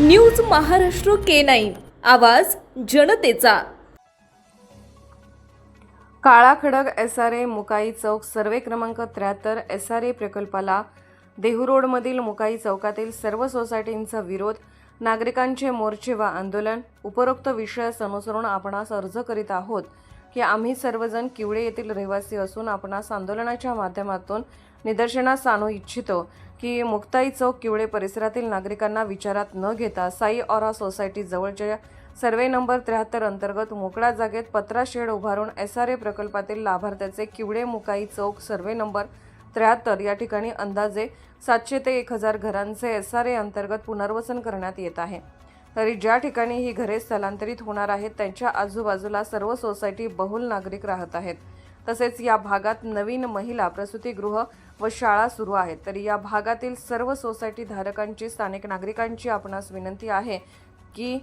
News Maharashtra K nine. आवाज जनतेचा. काळा खडक एस आर ए मुकाई चौक सर्वे क्रमांक त्र्याहत्तर एस आर ए प्रकल्पाला देहू रोडमधील मुकाई चौकातील सर्व सोसायटींचा विरोध नागरिकांचे मोर्चे व आंदोलन उपरोक्त विषयास अनुसरून आपणास अर्ज करीत आहोत की आम्ही सर्वजण किवळे येथील रहिवासी असून आपणास आंदोलनाच्या माध्यमातून निदर्शनास आणू इच्छितो की मुक्ताई चौक किवळे परिसरातील नागरिकांना विचारात न घेता साई ऑरा सोसायटी जवळच्या सर्वे नंबर त्र्याहत्तर अंतर्गत मोकळ्या जागेत पत्रा शेड उभारून एस आर ए प्रकल्पातील लाभार्थ्याचे किवडे मुकाई चौक सर्वे नंबर त्र्याहत्तर. या ठिकाणी अंदाजे सातशे ते एक हजार घरांचे एस आर ए अंतर्गत पुनर्वसन करण्यात येत आहे. तरी ज्या ठिकाणी ही घरे स्थलांतरित होणार आहेत त्यांच्या आजूबाजूला सर्व सोसायटी बहुल नागरिक राहत आहेत. तसेच या भागात नवीन महिला प्रसूतीगृह व शाळा सुरू आहेत. तरी या भागातील सर्व सोसायटी धारकांची स्थानिक नागरिकांची आपणास विनंती आहे की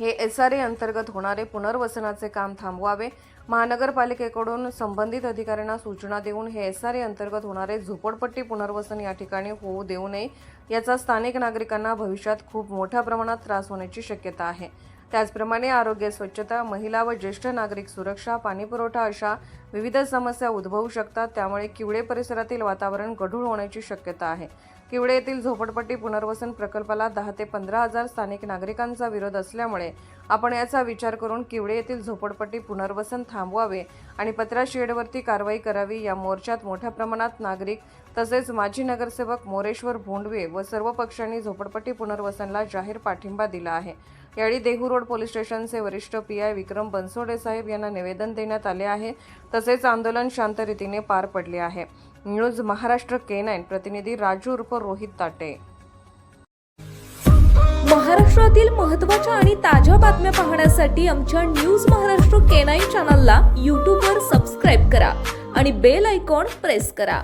हे एस आर ए अंतर्गत होणारे पुनर्वसनाचे काम थांबवावे. महानगरपालिकेकडून संबंधित अधिकाऱ्यांना सूचना देऊन हे एस आर ए अंतर्गत होणारे झोपडपट्टी पुनर्वसन या ठिकाणी होऊ देऊ नये. याचा स्थानिक नागरिकांना भविष्यात खूप मोठ्या प्रमाणात त्रास होण्याची शक्यता आहे. त्याचप्रमाणे आरोग्य स्वच्छता महिला व ज्येष्ठ नागरिक सुरक्षा पाणीपुरवठा अशा विविध समस्या उद्भवू शकतात. त्यामुळे किवडे परिसरातील वातावरण गढूळ होण्याची शक्यता आहे. किवडे येथील झोपडपट्टी पुनर्वसन प्रकल्पाला दहा ते पंधरा हजार स्थानिक नागरिकांचा विरोध असल्यामुळे आपण याचा विचार करून किवडे येथील झोपडपट्टी पुनर्वसन थांबवावे आणि पत्रा शेडवरती कारवाई करावी. या मोर्चात मोठ्या प्रमाणात नागरिक तसेच माजी नगरसेवक मोरेश्वर भोंडवे व सर्व पक्षांनी झोपडपट्टी पुनर्वसनला जाहीर पाठिंबा दिला आहे. यावेळी देहू रोड पोलीस स्टेशनचे वरिष्ठ पी आय विक्रम बनसोडे साहेब यांना निवेदन देण्यात आले आहे. तसेच आंदोलन शांत रीतीने पार पडले आहे. न्यूज महाराष्ट्र के नाईन प्रतिनिधी राजू उर्फ रोहित ताटे. महाराष्ट्रातील महत्त्वाच्या आणि ताज्या बातम्या पाहण्यासाठी आमच्या न्यूज महाराष्ट्र के नाईन चॅनलला यूट्यूबवर सबस्क्राईब करा आणि बेल आयकॉन प्रेस करा.